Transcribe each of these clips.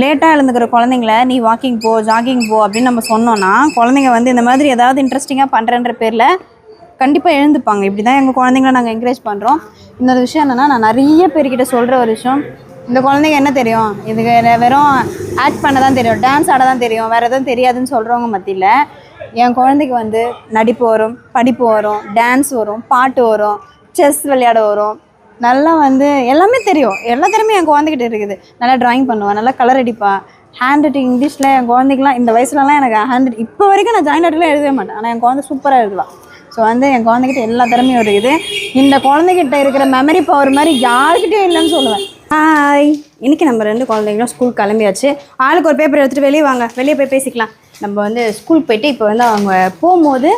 லேட்டாக எழுந்துக்கிற குழந்தைங்கள நீ வாக்கிங் போ ஜாகிங் போ அப்படின்னு நம்ம சொன்னோன்னா குழந்தைங்க வந்து இந்த மாதிரி ஏதாவது இன்ட்ரெஸ்டிங்காக பண்ணுறன்ற பேரில் கண்டிப்பாக எழுந்துப்பாங்க. இப்படி தான் எங்கள் குழந்தைங்கள நாங்கள் என்கரேஜ் பண்ணுறோம் இன்னொரு விஷயம் என்னென்னா நான் நிறைய பேர்கிட்ட சொல்கிற ஒரு விஷயம். இந்த குழந்தைங்க என்ன தெரியும்? இதுக்கு வெறும் ஆக்ட் பண்ண தான் தெரியும். டான்ஸ் ஆட தான் தெரியும். வேறு எதுவும் தெரியாதுன்னு சொல்கிறவங்க மத்தியில் என் குழந்தைக்கு வந்து நடிப்பு வரும் படிப்பு வரும் டான்ஸ் வரும் பாட்டு வரும் செஸ் விளையாட வரும். நல்லா வந்து எல்லாமே தெரியும். எல்லா திறமையும் என் குழந்தைகிட்ட இருக்குது. நல்லா ட்ராயிங் பண்ணுவாள் நல்லா கலர் அடிப்பாள் ஹேண்ட் ரைட்டிங் இங்கிலீஷில் என் குழந்தைக்கெலாம் இந்த வயசுலலாம் எனக்கு ஹேண்ட் இப்போ வரைக்கும் நான் ஜாயின் ரைட்டில் எழுதவே மாட்டேன். ஆனால் என் குழந்தை சூப்பராக எழுதுவாள் ஸோ வந்து என் குழந்தைகிட்ட எல்லா திறமையும் இருக்குது. இந்த குழந்தைகிட்ட இருக்கிற மெமரி பவர் மாதிரி யாருக்கிட்டையும் இல்லைன்னு சொல்லுவேன். ஹாய் இன்றைக்கி நம்ம ரெண்டு குழந்தைங்களும் ஸ்கூல் கிளம்பியாச்சு. ஆளுக்கு ஒரு பேப்பர் எடுத்துகிட்டு வெளியே வாங்க. வெளியே போய் பேசிக்கலாம். நம்ம வந்து ஸ்கூல் போயிட்டு இப்போ வந்து அவங்க போகும்போது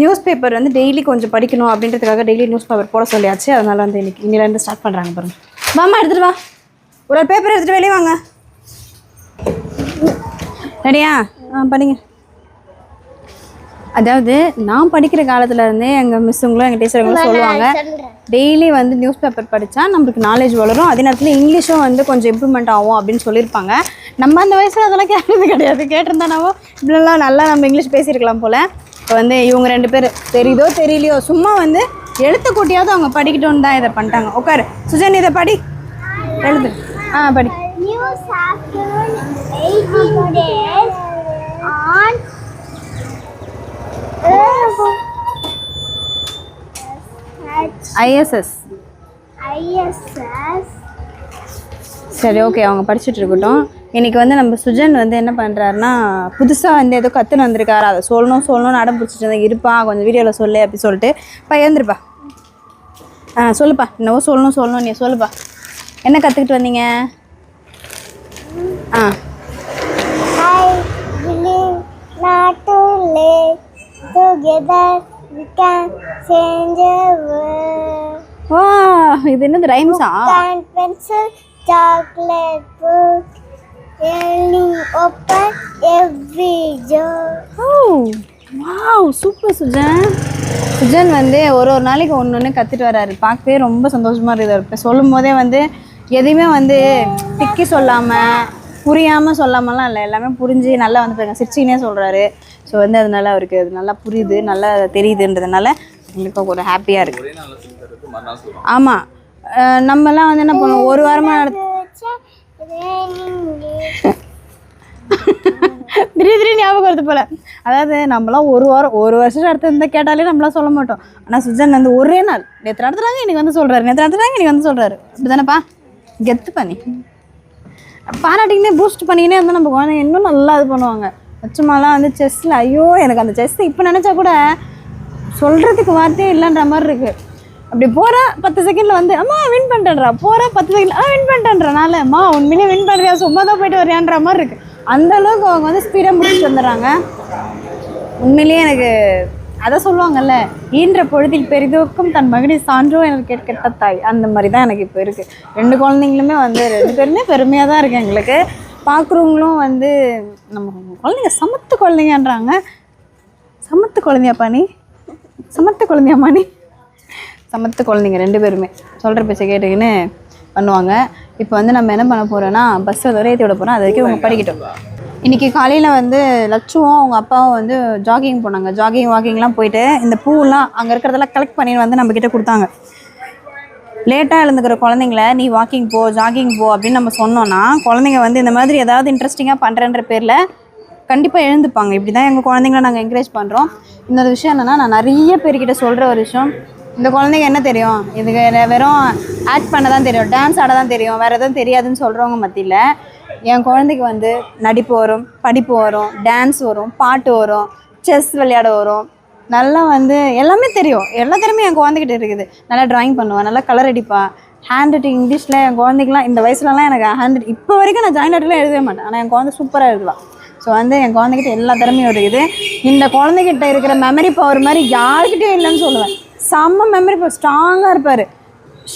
நியூஸ் பேப்பர் வந்து டெய்லி கொஞ்சம் படிக்கணும் அப்படின்றதுக்காக டெய்லி நியூஸ் பேப்பர் போட சொல்லியாச்சு. அதனால வந்து இன்னைக்கு இன்னிலேருந்து ஸ்டார்ட் பண்ணுறாங்க பாருங்க. மாமா எடுத்துகிட்டு வா. ஒரு பேப்பர் எடுத்துகிட்டு வெளியே வாங்க. ரெடியா? ஆ படிங்க. அதாவது நான் படிக்கிற காலத்துல இருந்தே எங்கள் மிஸ்ஸுங்களும் எங்கள் டீச்சருங்களும் சொல்லுவாங்க டெய்லி வந்து நியூஸ் பேப்பர் படித்தா நம்மளுக்கு நாலேஜ் வளரும். அதே நேரத்தில் இங்கிலீஷும் வந்து கொஞ்சம் இம்ப்ரூவ்மெண்ட் ஆகும் அப்படின்னு சொல்லியிருப்பாங்க. நம்ம அந்த வயசில் அதெல்லாம் கேட்டது கிடையாது. கேட்டிருந்தானாவோ இப்படிலாம் நல்லா நம்ம இங்கிலீஷ் பேசியிருக்கலாம் போல். இப்போ வந்து இவங்க ரெண்டு பேர் தெரியுதோ தெரியலையோ சும்மா வந்து எழுத்து கூட்டியாவது அவங்க படிக்கட்டும்னு தான் இதை பண்ணிட்டாங்க. உட்காரு. சுஜன் இதை படி. எழுது ஆ படி. News after 18 days on ISS ISS சரி ஓகே அவங்க படிச்சுட்டு இருக்கட்டும். இன்னைக்கு வந்து நம்ம சுஜன் வந்து என்ன பண்ணுறாருன்னா புதுசாக வந்து ஏதோ கற்றுன்னு வந்திருக்காரு. அதை சொல்லணும் சொல்லணும்னு அடம் பிடிச்சிட்டு இருந்தா இருப்பா கொஞ்சம் வீடியோவில் சொல்லு அப்படி சொல்லிட்டு. பா எழுந்திருப்பா. ஆ சொல்லுப்பா. என்னவோ சொல்லணும் சொல்லணும் நீ சொல்லுப்பா. என்ன கற்றுக்கிட்டு வந்தீங்க? ஆ. இது என்னது ரைம்ஸா pencil, chocolate ending open every door. ஓ வாவ் சூப்பர் சுஜன் சுஜன் வந்து ஒரு ஒரு நாளைக்கு ஒன்று ஒன்று கற்றுட்டு வராரு. பார்க்கவே ரொம்ப சந்தோஷமாக இருக்குது. இப்போ சொல்லும் போதே வந்து எதையுமே வந்து திக்கி சொல்லாமல் புரியாமல் சொல்லாமலாம் இல்லை. எல்லாமே புரிஞ்சு நல்லா வந்து பாருங்க சிரிச்சினே சொல்கிறாரு ஸோ வந்து அதனால அவருக்கு அது நல்லா புரியுது நல்லா தெரியுதுன்றதுனால எங்களுக்கு ஒரு ஹாப்பியாக இருக்குது ஆமாம் நம்மலாம் வந்து என்ன பண்ணுவோம்? ஒரு வாரமாக நடத்த திடீர் திடீர் ஞாபகம் வருது போல. அதாவது நம்மளாம் ஒரு வாரம் ஒரு வருஷம் அடுத்து இருந்தால் கேட்டாலே நம்மளாம் சொல்ல மாட்டோம். ஆனால் சுஜன் வந்து ஒரே நாள். நேற்று நடத்துறாங்க இன்னைக்கு வந்து சொல்கிறாரு நேற்று நடத்துறாங்க இன்னைக்கு வந்து சொல்கிறாரு அப்படி தானேப்பா கெத்து பண்ணி. பாராட்டிங்கன்னே பூஸ்ட் பண்ணிக்கினே வந்து நம்ம குழந்தைங்க இன்னும் நல்லா இது பண்ணுவாங்க. சும்மாலாம் வந்து செஸ்ஸில் ஐயோ எனக்கு அந்த செஸ் இப்போ நினச்சா கூட சொல்கிறதுக்கு வார்த்தையே இல்லைன்ற மாதிரி இருக்குது அப்படி போகிற பத்து செகண்டில் வந்து அம்மா வின் பண்ணிட்டேன்றா போகிற பத்து செகண்ட் ஆ வின் பண்ணிட்டேன்றனால அம்மா உண்மையிலே வின் பண்ணுறியா சும்மா தான் போயிட்டு வரியான்ற மாதிரி இருக்குது அந்த அளவுக்கு அவங்க வந்து ஸ்பீடாக முடிச்சுட்டு வந்துடுறாங்க. உண்மையிலேயே எனக்கு அதை சொல்லுவாங்கல்ல ஈன்ற பொழுதில் பெரிதுக்கும் தன் மகனை சான்றோ எனக்கு கேட்கட்ட தாய். அந்த மாதிரி தான் எனக்கு இப்போ இருக்குது ரெண்டு குழந்தைங்களுமே வந்து ரெண்டு பேருமே பெருமையாக தான் இருக்குது எங்களுக்கு. பார்க்குறவங்களும் வந்து நம்ம குழந்தைங்க சமத்து குழந்தைங்கன்றாங்க. சமத்து குழந்தையாப்பா நீ? சமத்து குழந்தையாம்மா நீ? சமத்து குழந்தைங்க ரெண்டு பேருமே. சொல்கிற பேச்சை கேட்டுக்கின்னு பண்ணுவாங்க. இப்போ வந்து நம்ம என்ன பண்ண போகிறோன்னா பஸ்ஸில் வரை ஏற்றி விட போகிறோம் அது வரைக்கும் அவங்க படிக்கட்டும். இன்றைக்கி காலையில் வந்து லட்சுவும் அவங்க அப்பாவும் வந்து ஜாகிங் போனாங்க. ஜாகிங் வாக்கிங்லாம் போயிட்டு இந்த பூவெல்லாம் அங்கே இருக்கிறதெல்லாம் கலெக்ட் பண்ணி வந்து நம்மக்கிட்ட கொடுத்தாங்க. லேட்டாக எழுந்துக்கிற குழந்தைங்கள நீ வாக்கிங் போ ஜாகிங் போ அப்படின்னு நம்ம சொன்னோன்னா குழந்தைங்க வந்து இந்த மாதிரி ஏதாவது இன்ட்ரெஸ்டிங்காக பண்ணுறன்ற பேரில் கண்டிப்பாக எழுந்துப்பாங்க. இப்படி தான் எங்கள் குழந்தைங்கள நாங்கள் என்கரேஜ் பண்ணுறோம் இன்னொரு விஷயம் என்னென்னா நான் நிறைய பேர்கிட்ட சொல்கிற ஒரு விஷயம். இந்த குழந்தைங்க என்ன தெரியும்? இதுக்கு வெறும் ஆக்ட் பண்ண தான் தெரியும். டான்ஸ் ஆட தான் தெரியும். வேறு எதுவும் தெரியாதுன்னு சொல்கிறவங்க மத்தியில் என் குழந்தைக்கு வந்து நடிப்பு வரும் படிப்பு வரும் டான்ஸ் வரும் பாட்டு வரும் செஸ் விளையாட வரும். நல்லா வந்து எல்லாமே தெரியும். எல்லா திறமையும் என் குழந்தைகிட்ட இருக்குது. நல்லா ட்ராயிங் பண்ணுவாள் நல்லா கலர் அடிப்பா. ஹேண்ட் ரைட்டிங் இங்கிலீஷில் என் குழந்தைக்கெலாம் இந்த வயசுலலாம் எனக்கு ஹேண்ட் இப்போ வரைக்கும் நான் ஜாயின் ரைட்டில் எழுதவே மாட்டேன். ஆனால் என் குழந்தை சூப்பராக எழுதுவாள் ஸோ வந்து என் குழந்தைகிட்ட எல்லா திறமையும் இருக்குது. இந்த குழந்தைகிட்ட இருக்கிற மெமரி பவர் மாதிரி யாருக்கிட்டையும் இல்லைன்னு சொல்லுவேன். செம்ம மெமரி பவர் ஸ்ட்ராங்காக இருப்பார்.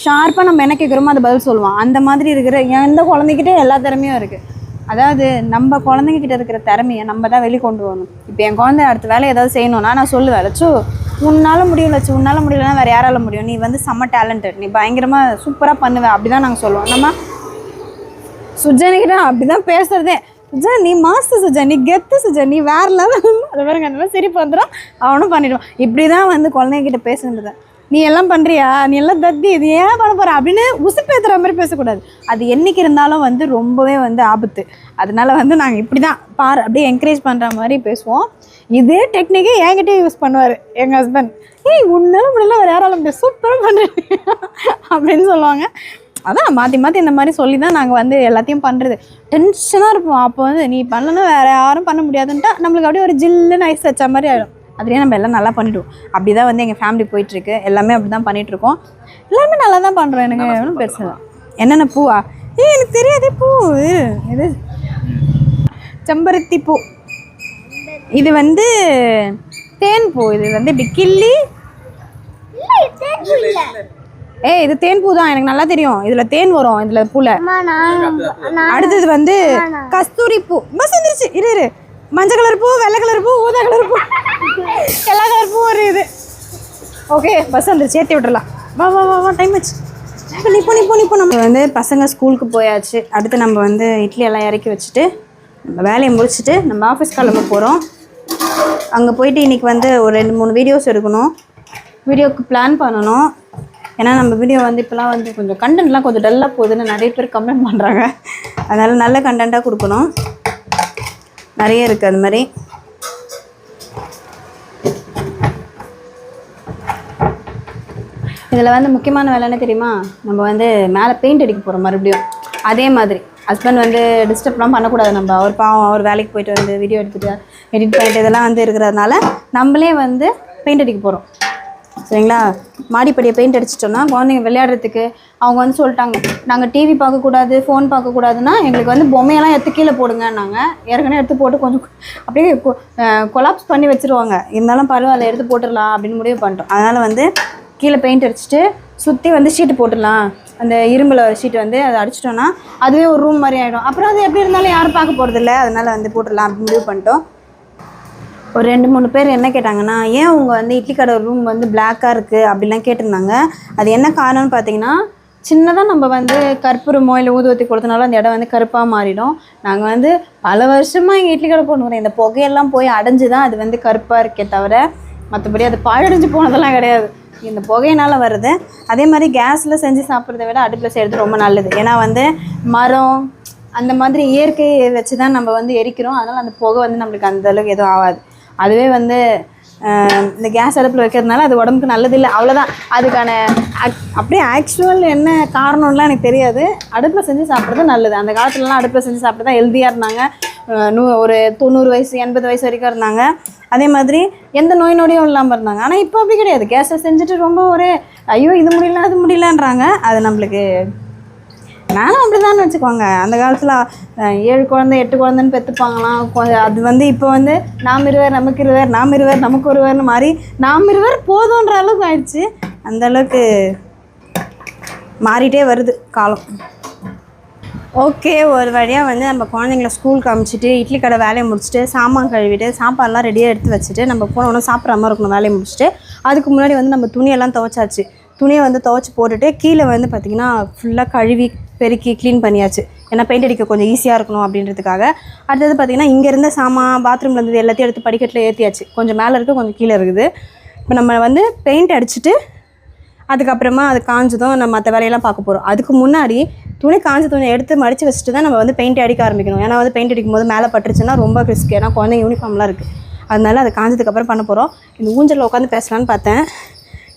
ஷார்ப்பாக நம்ம என்ன கேட்குறோமோ அது பதில் சொல்லுவான். அந்த மாதிரி இருக்கிற எந்த குழந்தைகிட்டே எல்லா திறமையும் இருக்குது அதாவது நம்ம குழந்தைங்கக்கிட்ட இருக்கிற திறமையை நம்ம தான் வெளிக்கொண்டு வரணும். இப்போ என் குழந்தை அடுத்த வேலை ஏதாவது செய்யணும்னா நான் சொல்லுவேன் லச்சு உன்னால் முடியும் லச்சு. உன்னால முடியலன்னா வேற யாரால முடியும்? நீ வந்து செம்ம டேலண்டட் நீ பயங்கரமாக சூப்பராக பண்ணுவேன் அப்படி தான் நாங்கள் சொல்லுவோம். நம்ம சுஜனிக்கிட்ட அப்படிதான் பேசுகிறதே சுஜன் நீ மாஸ்டர் சுஜன் நீ கெத்து சுஜனி நீ வேற லெவல் அது பாருங்க அந்த மாதிரி சிரிப்பு வந்துடும் அவனும் பண்ணிடுவான். இப்படி தான் வந்து குழந்தைங்கிட்ட பேசுனது நீ எல்லாம் பண்ணுறியா நீ எல்லாம் தத்தி இது ஏன் பண்ண போகிற அப்படின்னு உசுப்பேத்துற மாதிரி பேசக்கூடாது. அது என்றைக்கு இருந்தாலும் வந்து ரொம்பவே வந்து ஆபத்து. அதனால வந்து நாங்கள் இப்படி தான் பாரு அப்படியே என்கரேஜ் பண்ணுற மாதிரி பேசுவோம். இதே டெக்னிக்கே என்கிட்டயே யூஸ் பண்ணுவார் எங்கள் ஹஸ்பண்ட் ஏய் உன்னால முடியல வேற யாரால சூப்பராக பண்ணுறீங்க அப்படின்னு சொல்லுவாங்க. அதான் மாற்றி மாற்றி இந்த மாதிரி சொல்லி தான் நாங்கள் வந்து எல்லாத்தையும் பண்ணுறது டென்ஷனாக இருப்போம். அப்போ வந்து நீ பண்ணலன்னா வேறு யாரும் பண்ண முடியாதுன்ட்டா நம்மளுக்கு அப்படியே ஒரு ஜில்லுன்னு ஐஸ் வச்ச மாதிரி ஆகிடும் அதுலேயே நம்ம எல்லாம் நல்லா பண்ணிவிடுவோம் அப்படி தான் வந்து எங்கள் ஃபேமிலி போயிட்டுருக்கு. எல்லாமே அப்படி தான் பண்ணிகிட்ருக்கோம் எல்லாமே நல்லா தான் பண்ணுறோம் எனக்கு ஒன்றும் பெருசு இல்லை. என்னென்ன பூவா? ஏய் எனக்கு தெரியாதே பூ. இது செம்பருத்தி பூ. இது வந்து தேன் பூ. இது வந்து இப்படி கிள்ளி இல்ல இது இல்ல ஏய் இது தேன் பூ தான். எனக்கு நல்லா தெரியும். இதுல தேன் வரும் இதுல பூல. அடுத்தது வந்து கஸ்தூரி பூ. பஸ் வந்துருச்சு. இரு இரு. மஞ்சள் கலர் பூ வெள்ளை கலர் பூ ஊதா கலர் பூ. எல்லா கலர் பூ ஒரு இது. ஓகே பஸ் வந்துருச்சு. ஏற்றி விட்டுறலாம். வா வா வா வா டைம் ஆச்சு. நீ போ நீ போ நீ போ. நம்ம வந்து பசங்க ஸ்கூலுக்கு போயாச்சு. அடுத்து நம்ம வந்து இட்லி எல்லாம் இறக்கி வச்சுட்டு நம்ம வேலையை முடிச்சுட்டு நம்ம ஆஃபீஸ் கிளம்ப போகிறோம் அங்கே போயிட்டு இன்றைக்கி வந்து ஒரு ரெண்டு மூணு வீடியோஸ் எடுக்கணும். வீடியோக்கு பிளான் பண்ணணும். ஏன்னா நம்ம வீடியோ வந்து இப்போலாம் வந்து கொஞ்சம் கண்டென்ட்லாம் கொஞ்சம் டல்லாக போகுதுன்னு நிறைய பேர் கமெண்ட் பண்ணுறாங்க அதனால் நல்ல கண்டென்ட்டாக கொடுக்கணும். நிறைய இருக்குது அது மாதிரி. இதில் வந்து முக்கியமான வேலை என்ன தெரியுமா? நம்ம வந்து மேலே பெயிண்ட் அடிக்க போகிறோம் மறுபடியும். அதே மாதிரி. ஹஸ்பண்ட் வந்து டிஸ்டர்ப்லாம் பண்ணக்கூடாது நம்ம. அவர் பாவம் அவர் வேலைக்கு போயிட்டு வந்து வீடியோ எடுத்துகிட்டு எடிட் பண்ணிட்டு இதெல்லாம் வந்து இருக்கிறதுனால நம்மளே வந்து பெயிண்ட் அடிக்க போகிறோம் சரிங்களா? மாடிப்படியை பெயிண்ட் அடிச்சிட்டோம்னா குழந்தைங்க விளையாடுறதுக்கு அவங்க வந்து சொல்லிட்டாங்க நாங்கள் டிவி பார்க்கக்கூடாது ஃபோன் பார்க்கக்கூடாதுன்னா எங்களுக்கு வந்து பொம்மையெல்லாம் எடுத்து கீழே போடுங்கன்னாங்க. ஏற்கனவே எடுத்து போட்டு கொஞ்சம் அப்படியே கொலாப்ஸ் பண்ணி வச்சுருவாங்க. இருந்தாலும் பரவாயில்ல எடுத்து போட்டுடலாம் அப்படின்னு முடிவு பண்ணிட்டோம். அதனால் வந்து கீழே பெயிண்ட் அடிச்சுட்டு சுற்றி வந்து ஷீட்டு போட்டுடலாம். அந்த இரும்பில் ஷீட் வந்து அதை அடிச்சிட்டோன்னா அதுவே ஒரு ரூம் மாதிரி ஆகிடும் அப்புறம் அது எப்படி இருந்தாலும் யாரும் பார்க்க போகிறதில்ல அதனால் வந்து போட்டுடலாம் அப்படின்னு முடிவு பண்ணிட்டோம். ஒரு ரெண்டு மூணு பேர் என்ன கேட்டாங்கன்னா ஏன் உங்கள் வந்து இட்லி கடை ரூம் வந்து பிளாக்காக இருக்குது அப்படிலாம் கேட்டிருந்தாங்க. அது என்ன காரணம்னு பார்த்தீங்கன்னா சின்னதாக நம்ம வந்து கற்பூரமோ இல்லை ஊதுவத்தி கொடுத்தனாலும் அந்த இடம் வந்து கருப்பாக மாறிடும். நாங்கள் வந்து பல வருஷமாக எங்கள் இட்லி கடை போட்டு இந்த புகையெல்லாம் போய் அடைஞ்சு தான் அது வந்து கருப்பாக இருக்கே தவிர மற்றபடி அது பாழடைஞ்சு போனதெல்லாம் கிடையாது. இந்த புகையினால் வருது. அதே மாதிரி கேஸில் செஞ்சு சாப்பிட்றத விட அடுப்பில் செய்கிறது ரொம்ப நல்லது. ஏன்னா வந்து மரம் அந்த மாதிரி இயற்கையை வச்சு தான் நம்ம வந்து எரிக்கிறோம். அதனால் அந்த புகை வந்து நம்மளுக்கு அந்த அளவுக்கு எதுவும் ஆகாது. அதுவே வந்து இந்த கேஸ் அடுப்பில் வைக்கிறதுனால அது உடம்புக்கு நல்லது இல்லை அவ்வளோதான் அதுக்கான அப்படியே ஆக்சுவல் என்ன காரணம்லாம் எனக்கு தெரியாது. அடுப்பில் செஞ்சு சாப்பிட்றது நல்லது. அந்த காலத்துலலாம் அடுப்பில் செஞ்சு சாப்பிட்டு தான் ஹெல்த்தியாக இருந்தாங்க. நூ ஒரு தொண்ணூறு வயசு எண்பது வயசு வரைக்கும் இருந்தாங்க. அதே மாதிரி எந்த நோய் நொடியும் இல்லாமல் இருந்தாங்க. ஆனால் இப்போ அப்படி கிடையாது. கேஸை செஞ்சுட்டு ரொம்ப ஒரு ஐயோ இது முடியல அது முடியலன்றாங்க. அது நம்மளுக்கு நானும் அப்படிதான் வச்சுக்கோங்க. அந்த காலத்தில் ஏழு குழந்தை எட்டு குழந்தைன்னு பெற்றுப்பாங்களாம் அது வந்து இப்போ வந்து நாம் இருவர் நமக்கு இருவர் நாம் இருவர் நமக்கு ஒருவர்னு மாதிரி நாம் இருவர் போதுன்ற அளவுக்கு ஆயிடுச்சு. அந்த அளவுக்கு மாறிட்டே வருது காலம். ஓகே ஒரு வழியாக வந்து நம்ம குழந்தைங்கள ஸ்கூலுக்கு காமிச்சிட்டு இட்லி கடை வேலையை முடிச்சுட்டு சாமான் கழுவிட்டு சாப்பாடுலாம் ரெடியாக எடுத்து வச்சுட்டு நம்ம போனோன்னா சாப்பிட்ற மாதிரி இருக்கணும் வேலையை முடிச்சுட்டு அதுக்கு முன்னாடி வந்து நம்ம துணியெல்லாம் துவைச்சாச்சு. துணியை வந்து துவைச்சி போட்டுட்டு கீழே வந்து பார்த்திங்கன்னா ஃபுல்லாக கழுவி பெருக்கி க்ளீன் பண்ணியாச்சு. ஏன்னா பெயிண்ட் அடிக்க கொஞ்சம் ஈஸியாக இருக்கணும் அப்படின்றதுக்காக. அடுத்தது பார்த்திங்கன்னா இங்கே இருந்த சாமான் பாத்ரூமில் இருந்தது எல்லாத்தையும் எடுத்து படிக்கட்டில் ஏற்றியாச்சு கொஞ்சம் மேலே இருக்குது கொஞ்சம் கீழே இருக்குது. இப்போ நம்ம வந்து பெயிண்ட் அடிச்சுட்டு அதுக்கப்புறமா அது காஞ்சதும் நம்ம மற்ற வேலையெல்லாம் பார்க்க போகிறோம் அதுக்கு முன்னாடி துணி காஞ்ச துணி எடுத்து மடித்து வச்சுட்டு தான் நம்ம வந்து பெயிண்ட் அடிக்க ஆரம்பிக்கணும். ஏன்னா வந்து பெயிண்ட் அடிக்கும் போது மேலே பட்டுருச்சுன்னா ரொம்ப ரிஸ்க் ஏன்னா குழந்தைங்க யூனிஃபார்ம்லாம் இருக்குது அதனால அது காஞ்சதுக்கப்புறம் பண்ண போகிறோம் இந்த ஊஞ்சலில் உட்காந்து பேசலான்னு பார்த்தேன்.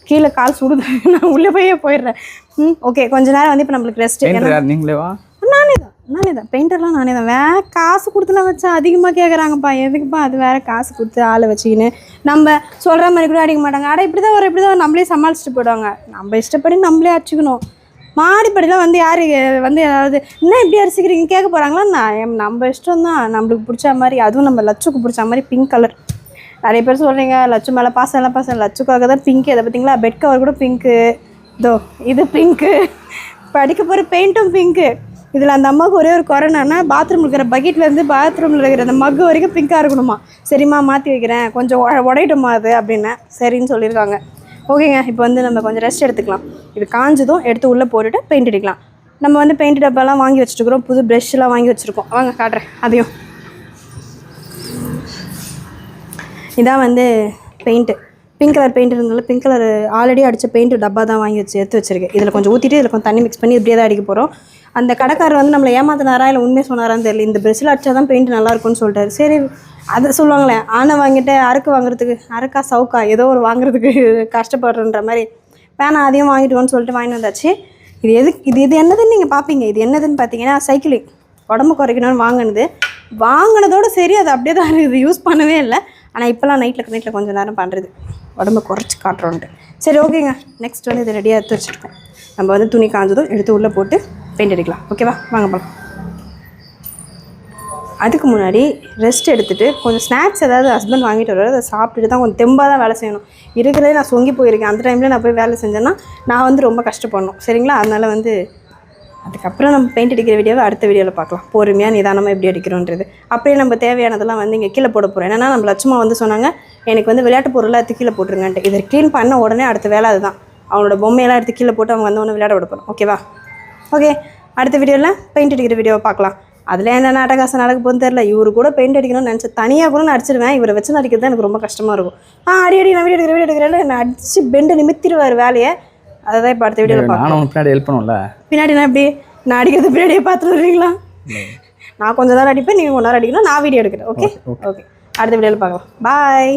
கீழே கால் சுடுது. நான் உள்ளே போயே போயிடுறேன். ம் ஓகே கொஞ்ச நேரம் வந்து இப்போ நம்மளுக்கு ரெஸ்ட் நீங்களே வா. நானே தான் நானே தான். பெயிண்டர்லாம் நானே தான். வேற காசு கொடுத்துலாம் வச்சா அதிகமாக கேட்குறாங்கப்பா எதுக்குப்பா அது வேற காசு கொடுத்து ஆளை வச்சுக்கின்னு? நம்ம சொல்கிற மாதிரி கூட அடிக்க மாட்டாங்க. அட இப்படி தான் வரும் இப்படி தான் நம்மளே சமாளிச்சுட்டு போயிடுவாங்க. நம்ம இஷ்டப்படி நம்மளே அடிச்சுக்கணும். மாடிப்படிலாம் வந்து யார் வந்து ஏதாவது என்ன இப்படி அடிச்சுக்கிறீங்க கேட்க போகிறாங்களா நான் நம்ம இஷ்டம் தான் நம்மளுக்கு பிடிச்ச மாதிரி அதுவும் நம்ம லட்சுக்கு பிடிச்ச மாதிரி பிங்க் கலர் நிறைய பேர் சொல்கிறீங்க லட்சு மேலே பாசம் பாசம் லட்சுக்காக தான் பிங்க் இதை பார்த்தீங்களா? பெட் கவர் கூட பிங்க்கு இதோ இது பிங்க்கு படிக்க போகிற பெயிண்ட்டும் பிங்க்கு இதில் அந்த அம்மாவுக்கு ஒரே ஒரு குறைனா பாத்ரூம் இருக்கிற பக்கெட்லேருந்து பாத்ரூமில் இருக்கிற அந்த மக்கு வரைக்கும் பிங்காக இருக்கணுமா? சரிம்மா மாற்றி வைக்கிறேன். கொஞ்சம் உட- அது? அப்படின்னேன் சரின்னு சொல்லியிருக்காங்க. ஓகேங்க இப்போ வந்து நம்ம கொஞ்சம் ரெஸ்ட் எடுத்துக்கலாம். இது காஞ்சதும் எடுத்து உள்ளே போட்டுட்டு பெயிண்ட் அடிக்கலாம். நம்ம வந்து பெயிண்ட் டப்பாலாம் வாங்கி வச்சுருக்கிறோம். புது ப்ரெஷ்லாம் வாங்கி வச்சுருக்கோம். வாங்க காட்டுறேன். அதையும். இதான் வந்து பெயிண்ட்டு பிங்க் கலர் பெயிண்ட் இருந்தாலும் பிங்க் கலர் ஆல்ரெடி அடித்த பெயிண்ட் டப்பா தான் வாங்கி வச்சு எடுத்து வச்சிருக்கேன். இதில் கொஞ்சம் ஊற்றிட்டு இதில் கொஞ்சம் தண்ணி மிக்ஸ் பண்ணி இப்படியே தான் அடிக்க போகிறோம் அந்த கடைக்காரர் வந்து நம்மளை ஏமாத்தினாரா இல்லை உண்மையை சொன்னாரான்னு தெரியல. இந்த ப்ரெஷ்ஷில் அடித்தா தான் பெயிண்ட் நல்லா இருக்கும்னு சொல்லிட்டாரு. சரி அதை சொல்லுவாங்களே ஆனை வாங்கிட்டு அறுக்கு வாங்குறதுக்கு அறுக்கா சவுக்கா ஏதோ ஒரு வாங்குறதுக்கு கஷ்டப்படுறன்ற மாதிரி. வேணாம் அதையும் வாங்கிட்டுவோன்னு சொல்லிட்டு வாங்கிட்டு வந்தாச்சு. இது எது இது இது என்னதுன்னு நீங்கள் பார்ப்பீங்க இது என்னதுன்னு பார்த்தீங்கன்னா சைக்கிளிங் உடம்பு குறைக்கணும்னு வாங்கினது. வாங்கினதோட சரி அது அப்படியே தான் இருக்குது. யூஸ் பண்ணவே இல்லை. ஆனால் இப்போலாம் நைட்டில் நைட்டில் கொஞ்சம் நேரம் பண்ணுறது உடம்பு குறைச்சி காட்டுறோன்ட்டு. சரி ஓகேங்க. நெக்ஸ்ட் வந்து இது ரெடியாக எடுத்து வச்சுருக்கோம். நம்ம வந்து துணி காஞ்சதும் எடுத்து உள்ளே போட்டு பெயிண்ட் அடிக்கலாம். ஓகேவா வாங்க போகலாம் அதுக்கு முன்னாடி ரெஸ்ட் எடுத்துகிட்டு கொஞ்சம் ஸ்நாக்ஸ் ஏதாவது ஹஸ்பண்ட் வாங்கிட்டு வருவார். அதை சாப்பிட்டுட்டு தான் கொஞ்சம் தெம்பாக தான் வேலை செய்யணும். இருக்கிறதே நான் சொங்கி போயிருக்கேன். அந்த டைமில் நான் போய் வேலை செஞ்சேன்னா நான் வந்து ரொம்ப கஷ்டப்படணும். சரிங்களா? அதனால் வந்து அதுக்கப்புறம் நம்ம பெயிண்ட் அடிக்கிற வீடியோவை அடுத்த வீடியோவில் பார்க்கலாம். பொறுமையாக நிதானமாக எப்படி அடிக்கிறோன்றது. அப்படியே நம்ம தேவையானதெல்லாம் வந்து இங்கே கீழே போட போகிறோம் ஏன்னா நம்ம லட்சமாக வந்து சொன்னாங்க எனக்கு வந்து விளையாட்டு பொருளாக எடுத்து கீழே போட்டுருங்கன்ட்டு. இதை க்ளீன் பண்ண உடனே அடுத்த வேலை அதுதான். அவனோட பொம்மையெல்லாம் எடுத்து கீழே போட்டு அவங்க வந்து ஒன்று விளையாட விட போகிறோம் ஓகேவா ஓகே அடுத்த வீடியோவில் பெயிண்ட் அடிக்கிற வீடியோவை பார்க்கலாம். அதில் என்ன நாட்டகாசம் நடக்க போகுதுன்னு தெரியல. இவரு கூட பெயிண்ட் அடிக்கணும்னு நினச்சி தனியாக கூட நான் அடிச்சிருவேன். இவரை வச்சு நடிக்கிறது தான் எனக்கு ரொம்ப கஷ்டமாக இருக்கும். ஆ அடி அடி நான் வீடியோ எடுக்கிறேன் வீடியோ எடுக்கிறேன் நான் அடித்து பெண்டு நிமித்திடுவார் வேலையை. அதை தான் இப்போ அடுத்த வீடியோவில் உனக்கு பின்னாடி ஹெல்ப் பண்ணும்ல? பின்னாடி நான் எப்படி? நான் அடிக்கிறது பின்னாடியே பார்த்துட்டு வருவீங்களா? நான் கொஞ்சம் நேரம் அடிப்பேன் நீங்கள் கொஞ்ச நேரம் அடிக்கணும் நான் வீடியோ எடுக்கிறேன் ஓகே ஓகே அடுத்த வீடியோவில் பார்க்கலாம். பாய்